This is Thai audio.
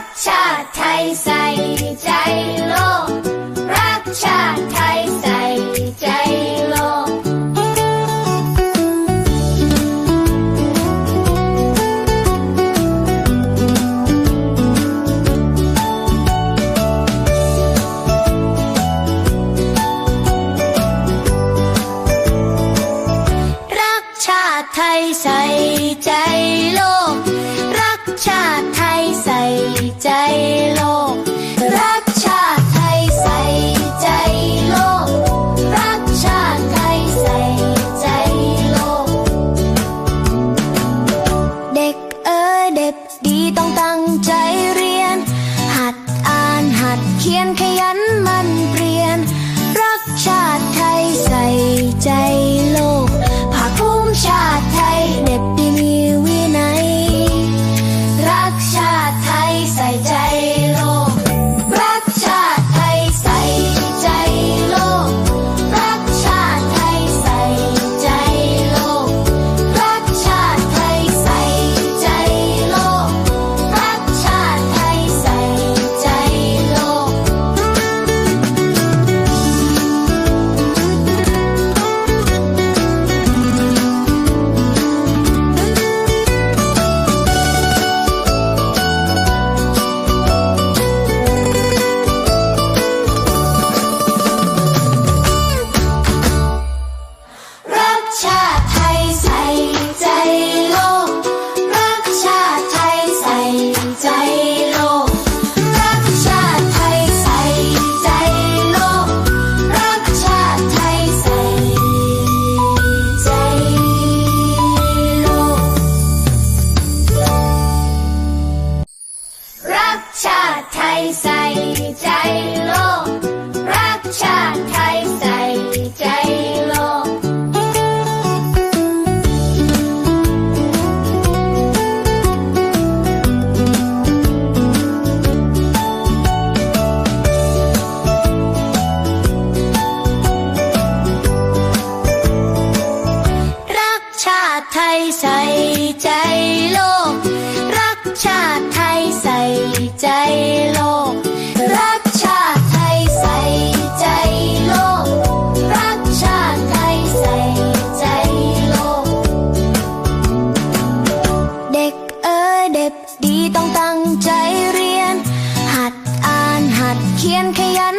กชาติไทยใส่ใจโลก รักชาติไทยใส่ใจโลก รักชาติไทยใส่ใจโลก ขียนขยัน ใจโลก รักชาไทยใส่ใจโลก รักชาไทยใส่ใจโลก รักชาไทยใส่ใจโลก เด็กเอเด็กดีต้องตั้งใจเรียน หัดอ่านหัดเขียนขยัน